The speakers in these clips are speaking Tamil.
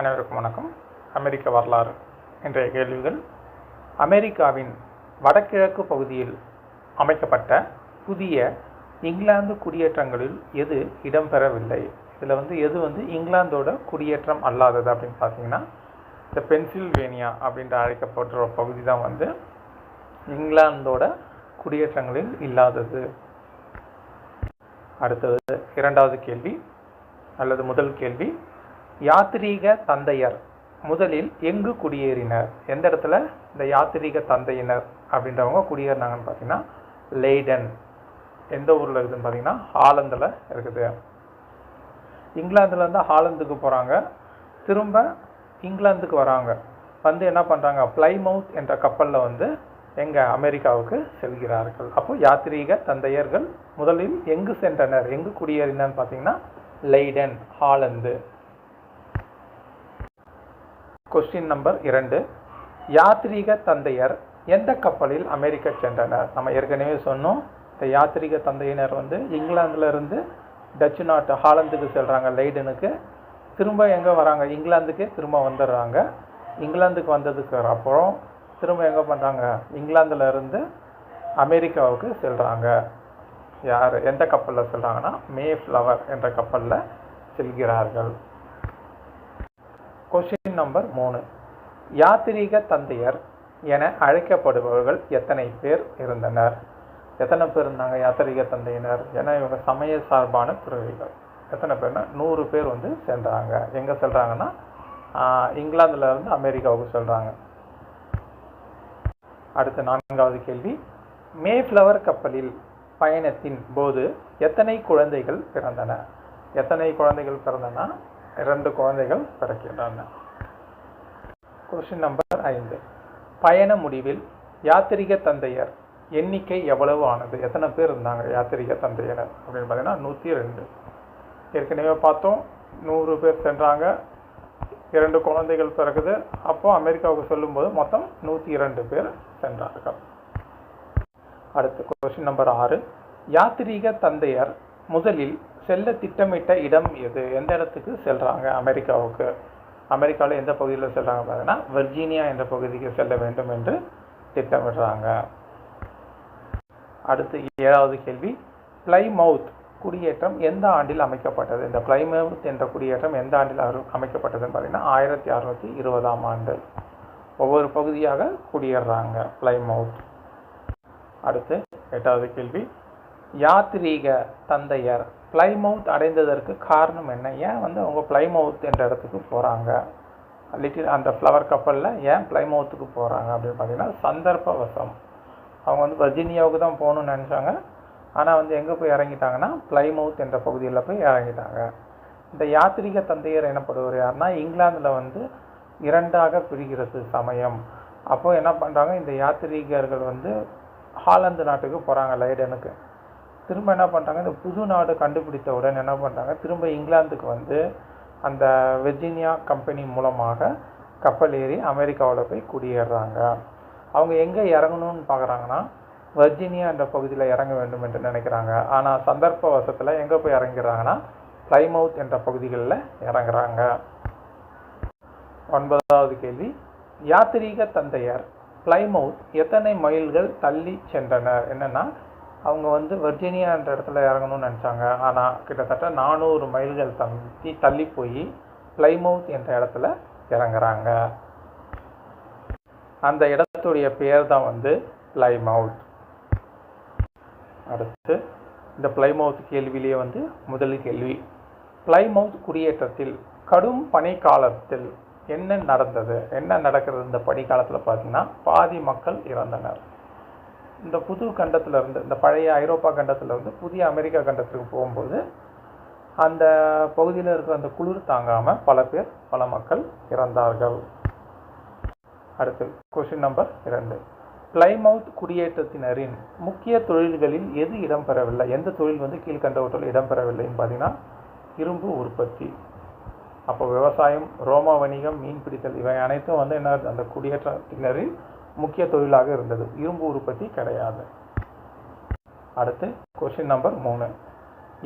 அனைவருக்கும் வணக்கம். அமெரிக்க வரலாறு இன்றைய கேள்விகள். அமெரிக்காவின் வடகிழக்கு பகுதியில் அமைக்கப்பட்ட புதிய இங்கிலாந்து குடியேற்றங்களில் எது இடம்பெறவில்லை? இதில் வந்து எது வந்து இங்கிலாந்தோட குடியேற்றம் அல்லாதது அப்படின்னு பார்த்தீங்கன்னா இந்த பென்சில்வேனியா அப்படின்ற அழைக்கப்படுற பகுதி தான் வந்து இங்கிலாந்தோட குடியேற்றங்களில் இல்லாதது. அடுத்தது இரண்டாவது கேள்வி அல்லது முதல் கேள்வி யாத்ரீக தந்தையர். முதலில் எங்கு குடியேறினர்? எந்த இடத்துல? இந்த யாத்ரீக தந்தையினர் அப்படின்றவங்க குடியேறினாங்கன்னு பார்த்தீங்கன்னா லெய்டன் எந்த ஊரில் இருக்குதுன்னு பார்த்தீங்கன்னா ஹாலந்தில் இருக்குது. இங்கிலாந்துலேருந்து ஹாலந்துக்கு போகிறாங்க திரும்ப இங்கிலாந்துக்கு வராங்க. வந்து என்ன பண்ணுறாங்க பிளைமவுத் என்ற கப்பலில் வந்து எங்கள் அமெரிக்காவுக்கு செல்கிறார்கள். அப்போ யாத்ரீக தந்தையர்கள் முதலில் எங்கு சென்றனர்? எங்கு குடியேறினர்னு பார்த்தீங்கன்னா லெய்டன் ஹாலந்து. கொஸ்டின் நம்பர் இரண்டு. யாத்ரீக தந்தையர் எந்த கப்பலில் அமெரிக்கா சென்றனர்? நம்ம ஏற்கனவே சொன்னோம் இந்த யாத்ரீக தந்தையினர் வந்து இங்கிலாந்துலேருந்து டச்சு நாட்டு ஹாலந்துக்கு செல்கிறாங்க லைடனுக்கு திரும்ப எங்கே வராங்க? இங்கிலாந்துக்கே திரும்ப வந்துடுறாங்க. இங்கிலாந்துக்கு வந்ததுக்கு அப்புறம் திரும்ப எங்கே பண்ணுறாங்க இங்கிலாந்துலேருந்து அமெரிக்காவுக்கு செல்கிறாங்க யார்? எந்த கப்பலில் செல்கிறாங்கன்னா மே ஃப்ளவர் என்ற கப்பலில் செல்கிறார்கள். கொஸ்டின் நம்பர் மூணு. யாத்திரீக தந்தையர் என அழைக்கப்படுபவர்கள் எத்தனை பேர் இருந்தனர்? எத்தனை பேர் இருந்தாங்க யாத்திரிக தந்தையினர்? ஏன்னா இவங்க சமய சார்பான துறவிகள். எத்தனை பேர்னா நூறு பேர் வந்து சென்றாங்க எங்கே செல்கிறாங்கன்னா இங்கிலாந்தில் இருந்து அமெரிக்காவுக்கு சொல்கிறாங்க அடுத்த நான்காவது கேள்வி. மேஃப்ளவர் கப்பலில் பயணத்தின் போது எத்தனை குழந்தைகள் பிறந்தன? எத்தனை குழந்தைகள் பிறந்தனா? இரண்டு குழந்தைகள் பிறக்கின்றன. கொஸ்டின் நம்பர் ஐந்து. பயண முடிவில் யாத்திரிக தந்தையர் எண்ணிக்கை எவ்வளவு ஆனது? எத்தனை பேர் இருந்தாங்க யாத்திரிக தந்தையர் அப்படின்னு பார்த்தீங்கன்னா நூற்றி ரெண்டு. ஏற்கனவே பார்த்தோம் நூறு பேர் சென்றாங்க இரண்டு குழந்தைகள் பிறகுது அப்போ அமெரிக்காவுக்கு சொல்லும்போது மொத்தம் நூற்றி இரண்டு பேர் சென்றார்கள். அடுத்து கொஸ்டின் நம்பர் ஆறு. யாத்திரிக தந்தையர் முதலில் செல்ல திட்டமிட்ட இடம் எது? எந்த இடத்துக்கு செல்கிறாங்க அமெரிக்காவுக்கு? அமெரிக்காவில் எந்த பகுதியில் செல்கிறாங்க பார்த்தீங்கன்னா வெர்ஜீனியா என்ற பகுதிக்கு செல்ல வேண்டும் என்று திட்டமிடுறாங்க. அடுத்து ஏழாவது கேள்வி பிளைமவுத் குடியேற்றம் எந்த ஆண்டில் அமைக்கப்பட்டது? இந்த பிளைமவுத் என்ற குடியேற்றம் எந்த ஆண்டில் அமைக்கப்பட்டதுன்னு பார்த்தீங்கன்னா ஆயிரத்தி அறுநூத்தி இருபதாம் ஆண்டு. ஒவ்வொரு பகுதியாக குடியேறாங்க பிளைமவுத். அடுத்து எட்டாவது கேள்வி யாத்ரீக தந்தையர் பிளைமவுத் அடைந்ததற்கு காரணம் என்ன? ஏன் வந்து அவங்க பிளைமவுத் என்ற இடத்துக்கு போகிறாங்க லிட்டில் அந்த ஃப்ளவர் கப்பலில் ஏன் பிளைமவுத்துக்கு போகிறாங்க அப்படின்னு பார்த்தீங்கன்னா சந்தர்ப்பவசம். அவங்க வந்து வர்ஜீனியாவுக்கு தான் போகணும்னு நினச்சாங்க. ஆனால் வந்து எங்கே போய் இறங்கிட்டாங்கன்னா பிளைமவுத் என்ற பகுதியில் போய் இறங்கிட்டாங்க. இந்த யாத்திரிக தந்தையர் எனப்படுவர் யாருன்னா இங்கிலாந்தில் வந்து இரண்டாக பிரிகிறது சமயம். அப்போது என்ன பண்ணுறாங்க இந்த யாத்ரீகர்கள் வந்து ஹாலந்து நாட்டுக்கு போகிறாங்க லைடனுக்கு திரும்ப என்ன பண்ணுறாங்க இந்த புது நாடு கண்டுபிடித்தவுடன் என்ன பண்ணுறாங்க திரும்ப இங்கிலாந்துக்கு வந்து அந்த வெர்ஜீனியா கம்பெனி மூலமாக கப்பல் ஏறி அமெரிக்காவில் போய் குடியேறுறாங்க அவங்க எங்கே இறங்கணும்னு பார்க்குறாங்கன்னா வர்ஜீனியா என்ற பகுதியில் இறங்க வேண்டும் என்று நினைக்கிறாங்க. ஆனால் சந்தர்ப்ப வசத்தில் எங்கே போய் இறங்கிறாங்கன்னா பிளைமவுத் என்ற பகுதிகளில் இறங்குறாங்க. ஒன்பதாவது கேள்வி. யாத்திரீக தந்தையர் பிளைமவுத் எத்தனை மைல்கள் தள்ளி சென்றனர்? என்னென்னா அவங்க வந்து வர்ஜீனியா என்ற இடத்துல இறங்கணும்னு நினச்சாங்க. ஆனால் கிட்டத்தட்ட நானூறு மைல்கள் தம்பி தள்ளி போய் பிளைமவுத் என்ற இடத்துல இறங்குறாங்க. அந்த இடத்துடைய பெயர் தான் வந்து பிளைமவுத். அடுத்து இந்த பிளைமவுத் கேள்வியிலேயே வந்து முதல் கேள்வி. பிளைமவுத் குடியேற்றத்தில் கடும் பனிக்காலத்தில் என்ன நடந்தது? என்ன நடக்கிறது? இந்த பனிக்காலத்தில் பார்த்தீங்கன்னா பாதி மக்கள் இறந்தனர். இந்த புது கண்டத்திலிருந்து இந்த பழைய ஐரோப்பா கண்டத்திலிருந்து புதிய அமெரிக்கா கண்டத்துக்கு போகும்போது அந்த பகுதியில் இருக்கிற அந்த குளிர் தாங்காமல் பல பேர் பல மக்கள் இறந்தார்கள். அடுத்து கொஷின் நம்பர் இரண்டு. பிளைமவுத் குடியேற்றத்தினரின் முக்கிய தொழில்களில் எது இடம்பெறவில்லை? எந்த தொழில் வந்து கீழ்கண்டவற்றில் இடம்பெறவில்லைன்னு பார்த்தீங்கன்னா இரும்பு உற்பத்தி. அப்போ விவசாயம் ரோம வணிகம் மீன்பிடித்தல் இவை அனைத்தும் வந்து என்ன அந்த குடியேற்றத்தினரின் முக்கிய தொழிலாக இருந்தது. இரும்பு உற்பத்தி கிடையாது. அடுத்து கொஸ்டின் நம்பர் மூணு.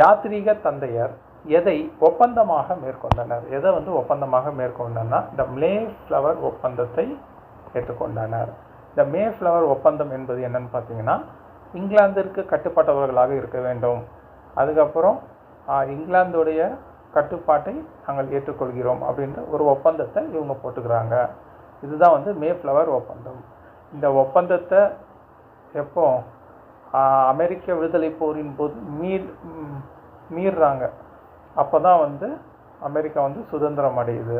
யாத்ரீக தந்தையர் எதை ஒப்பந்தமாக மேற்கொண்டனர்? எதை வந்து ஒப்பந்தமாக மேற்கொண்டனா இந்த மே ஃப்ளவர் ஒப்பந்தத்தை ஏற்றுக்கொண்டனர். இந்த மே ஃப்ளவர் ஒப்பந்தம் என்பது என்னன்னு பார்த்தீங்கன்னா இங்கிலாந்திற்கு கட்டுப்பட்டவர்களாக இருக்க வேண்டும். அதுக்கப்புறம் இங்கிலாந்துடைய கட்டுப்பாட்டை நாங்கள் ஏற்றுக்கொள்கிறோம் அப்படின்ற ஒரு ஒப்பந்தத்தை இவங்க போட்டுக்கிறாங்க. இதுதான் வந்து மே ஃப்ளவர் ஒப்பந்தம். இந்த ஒப்பந்தத்தை எப்போ அமெரிக்க விடுதலை போரின் போது மீர் மீறாங்க. மீறுறாங்க அப்போ தான் வந்து அமெரிக்கா வந்து சுதந்திரம் அடையுது.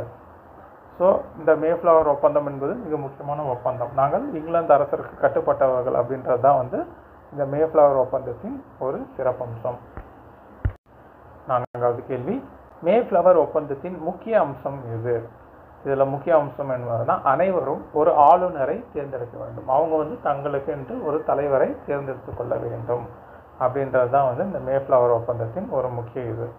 ஸோ இந்த மேஃப்ளவர் ஒப்பந்தம் என்பது மிக முக்கியமான ஒப்பந்தம். நாங்கள் இங்கிலாந்து அரசருக்கு கட்டுப்பட்டவர்கள் அப்படின்றது தான் வந்து இந்த மேஃப்ளவர் ஒப்பந்தத்தின் ஒரு சிறப்பம்சம். நான்காவது கேள்வி. மேஃப்ளவர் ஒப்பந்தத்தின் முக்கிய அம்சம் எது? இதில் முக்கிய அம்சம் என்பதுனா அனைவரும் ஒரு ஆளுநரை தேர்ந்தெடுக்க வேண்டும். அவங்க வந்து தங்களுக்கு என்று ஒரு தலைவரை தேர்ந்தெடுத்து கொள்ள வேண்டும். அப்படின்றது தான் வந்து இந்த மேஃப்ளவர் ஒப்பந்தத்தின் ஒரு முக்கிய இது.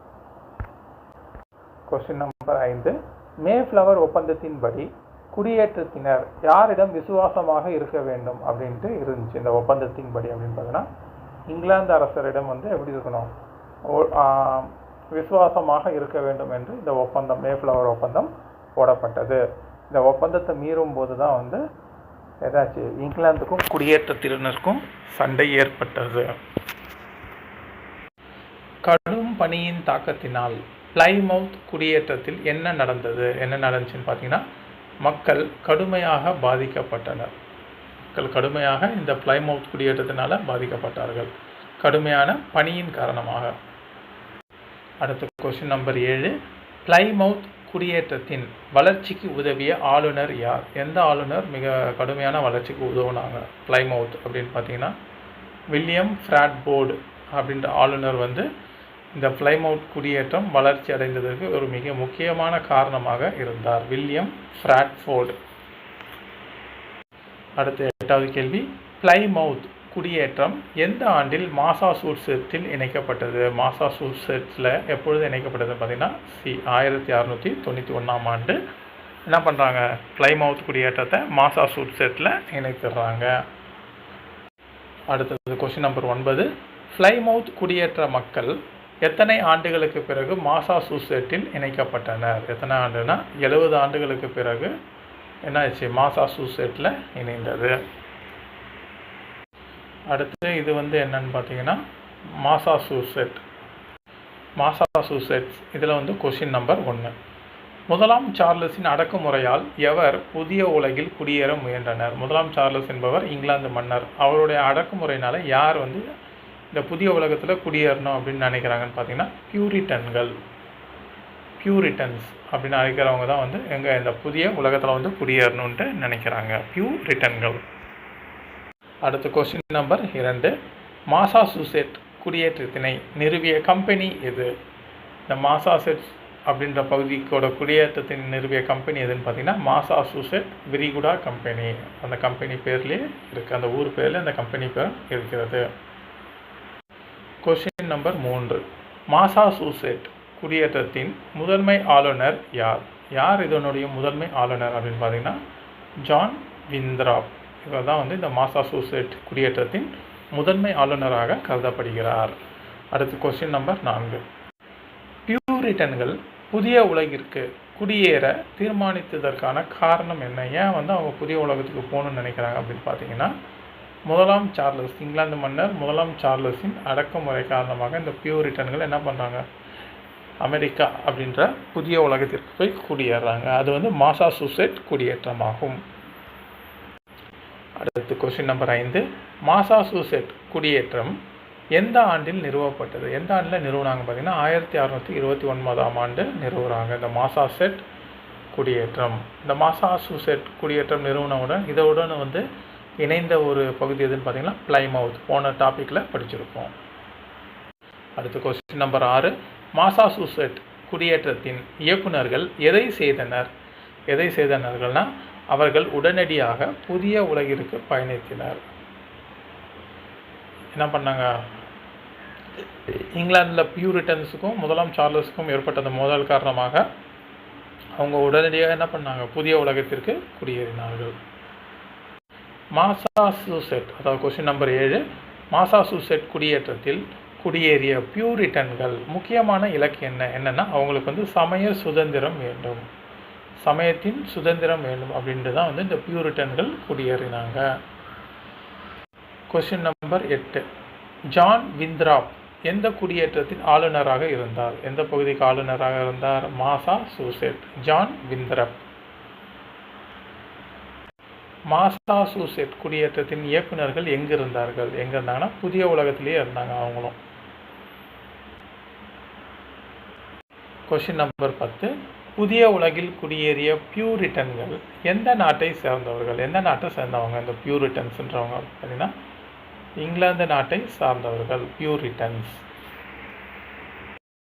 கொஸ்டின் நம்பர் ஐந்து. மேஃப்ளவர் ஒப்பந்தத்தின்படி குடியேற்றத்தினர் யாரிடம் விசுவாசமாக இருக்க வேண்டும் அப்படின்ட்டு இருந்துச்சு. இந்த ஒப்பந்தத்தின்படி அப்படின்னு பார்த்தீங்கன்னா இங்கிலாந்து அரசரிடம் வந்து எப்படி இருக்கணும்? ஓ- விசுவாசமாக இருக்க வேண்டும் என்று இந்த ஒப்பந்தம் மேஃப்ளவர் ஒப்பந்தம் போடப்பட்டது. இந்த ஒப்பந்தத்தை மீறும் போது தான் வந்து ஏதாச்சும் இங்கிலாந்துக்கும் குடியேற்றத்தினருக்கும் சண்டை ஏற்பட்டது. கடும் பனியின் தாக்கத்தினால் பிளைமவுத் குடியேற்றத்தில் என்ன நடந்தது? என்ன நடந்துச்சுன்னு பார்த்தீங்கன்னா மக்கள் கடுமையாக பாதிக்கப்பட்டனர். மக்கள் கடுமையாக இந்த பிளைமவுத் குடியேற்றத்தினால பாதிக்கப்பட்டார்கள். கடுமையான பனியின் காரணமாக. அடுத்த கொஸ்டின் நம்பர் ஏழு. பிளைமவுத் குடியேற்றத்தின் வளர்ச்சிக்கு உதவிய ஆளுநர் யார்? எந்த ஆளுநர் மிக கடுமையான வளர்ச்சிக்கு உதவுனாங்க? பிளைமவுத் அப்படின்னு பார்த்தீங்கன்னா வில்லியம் ஃப்ராட்போர்டு அப்படின்ற ஆளுநர் வந்து இந்த ஃப்ளைமவுட் குடியேற்றம் வளர்ச்சி அடைந்ததற்கு ஒரு மிக முக்கியமான காரணமாக இருந்தார். வில்லியம் ஃப்ராட்ஃபோர்டு அடுத்த எட்டாவது கேள்வி. பிளைமவுத் குடியேற்றம் எந்த ஆண்டில் மாசாசூட்செட்ஸில் இணைக்கப்பட்டது? மாசாசூட்செட்ஸில் எப்பொழுது இணைக்கப்பட்டது பார்த்தீங்கன்னா சி ஆயிரத்தி அறநூற்றி தொண்ணூற்றி ஒன்றாம் ஆண்டு என்ன பண்ணுறாங்க கிளைமவுத் குடியேற்றத்தை மாசாசூட்செட்டில் இணைத்துடுறாங்க. அடுத்தது கொஸ்டின் நம்பர் ஒன்பது. ஃப்ளைமவுத் குடியேற்ற மக்கள் எத்தனை ஆண்டுகளுக்கு பிறகு மாசாசூசெட்டில் இணைக்கப்பட்டனர்? எத்தனை ஆண்டுனா எழுபது ஆண்டுகளுக்கு பிறகு என்னாச்சு? மாசாசூசெட்டில் இணைந்தது. அடுத்து இது வந்து என்னன்னு பார்த்தீங்கன்னா மாசாசூசெட் மாசாசூசெட்ஸ் இதில் வந்து கொஷின் நம்பர் ஒன்று. முதலாம் சார்லஸின் அடக்குமுறையால் எவர் புதிய உலகில் குடியேற முயன்றனர்? முதலாம் சார்லஸ் என்பவர் இங்கிலாந்து மன்னர். அவருடைய அடக்குமுறையினால் யார் வந்து இந்த புதிய உலகத்தில் குடியேறணும் அப்படின்னு நினைக்கிறாங்கன்னு பார்த்தீங்கன்னா பியூரிட்டன்கள் பியூரிட்டன்ஸ் அப்படின்னு அழைக்கிறவங்க தான் வந்து எங்கள் இந்த புதிய உலகத்தில் வந்து குடியேறணுன்ட்டு நினைக்கிறாங்க. பியூரிட்டன்கள் அடுத்த கொஸ்டின் நம்பர் இரண்டு. மாசாசூசெட் குடியேற்றத்தினை நிறுவிய கம்பெனி எது? இந்த மாசாசெட்ஸ் அப்படின்ற பகுதிக்கோட குடியேற்றத்தின் நிறுவிய கம்பெனி எதுன்னு பார்த்தீங்கன்னா மாசாசூசெட் விரிகுடா கம்பெனி அந்த கம்பெனி பேர்லேயே இருக்குது அந்த ஊர் பேரில் அந்த கம்பெனி பேர் இருக்கிறது. கொஸ்டின் நம்பர் மூன்று. மாசாசூசெட் குடியேற்றத்தின் முதன்மை ஆளுநர் யார்? யார் இதனுடைய முதன்மை ஆளுநர் அப்படின்னு பார்த்தீங்கன்னா ஜான் விந்த்ராப் இவர் தான் வந்து இந்த மாசாசூசெட் குடியேற்றத்தின் முதன்மை ஆளுநராக கருதப்படுகிறார். அடுத்து கொஸ்டின் நம்பர் நான்கு. பியூரிட்டன்கள் புதிய உலகிற்கு குடியேற தீர்மானித்ததற்கான காரணம் என்ன? ஏன் வந்து அவங்க புதிய உலகத்துக்கு போகணும்னு நினைக்கிறாங்க அப்படின்னு பார்த்தீங்கன்னா முதலாம் சார்லஸ் இங்கிலாந்து மன்னர் முதலாம் சார்லஸின் அடக்குமுறை காரணமாக இந்த பியூரிட்டன்கள் என்ன பண்ணுறாங்க அமெரிக்கா அப்படின்ற புதிய உலகத்திற்கு போய் குடியேறாங்க. அது வந்து மாசாசூசெட் குடியேற்றமாகும். அடுத்து கொஸ்டின் நம்பர் ஐந்து. மாசாசூசெட் குடியேற்றம் எந்த ஆண்டில் நிறுவப்பட்டது? எந்த ஆண்டில் நிறுவனாங்க பார்த்தீங்கன்னா ஆயிரத்தி அறநூற்றி இருபத்தி ஒன்பதாம் ஆண்டு நிறுவுறாங்க. இந்த மாசாசெட் குடியேற்றம். இந்த மாசாசூசெட் குடியேற்றம் நிறுவனவுடன் இதவுடன் வந்து இணைந்த ஒரு பகுதி எதுன்னு பார்த்தீங்கன்னா பிளைமவுத் போன டாப்பிக்கில் படிச்சிருப்போம். அடுத்த கொஸ்டின் நம்பர் ஆறு. மாசாசூசெட் குடியேற்றத்தின் இயக்குனர்கள் எதை செய்தனர்? எதை செய்தனர்கள்னா அவர்கள் உடனடியாக புதிய உலகிற்கு பயணித்தனர். என்ன பண்ணாங்க? இங்கிலாந்தில் பியூரிட்டன்ஸுக்கும் முதலாம் சார்லஸுக்கும் ஏற்பட்ட அந்த மோதல் காரணமாக அவங்க உடனடியாக என்ன பண்ணாங்க? புதிய உலகத்திற்கு குடியேறினார்கள். மாசாசூசெட் அதாவது கொஸ்டின் நம்பர் ஏழு மாசாசூசெட் குடியேற்றத்தில் குடியேறிய பியூரிட்டன்கள் முக்கியமான இலக்கு என்ன? என்னன்னா அவங்களுக்கு வந்து சமய சுதந்திரம் வேண்டும். சமயத்தின் சுதந்திரம் வேண்டும் அப்படின்ட்டு தான் வந்து இந்த பியூரிட்டன்கள் குடியேறினாங்க. கொஸ்டின் நம்பர் எட்டு. ஜான் விந்த்ராப் எந்த குடியேற்றத்தின் ஆளுநராக இருந்தார்? எந்த பகுதிக்கு ஆளுநராக இருந்தார்? மாசா சூசெட் ஜான் விந்த்ரப் மாசாசூசெட் குடியேற்றத்தின் இயக்குநர்கள் எங்கே இருந்தார்கள் எங்கே இருந்தாங்கன்னா புதிய உலகத்திலேயே இருந்தாங்க அவங்களும். கொஷின் நம்பர் பத்து. புதிய உலகில் குடியேறிய பியூரிட்டன்கள் எந்த நாட்டை சேர்ந்தவர்கள்? எந்த நாட்டை சேர்ந்தவங்க இந்த பியூரிட்டன்ஸ்ன்றவங்க பார்த்தீங்கன்னா இங்கிலாந்து நாட்டை சார்ந்தவர்கள் பியூரிட்டன்ஸ்.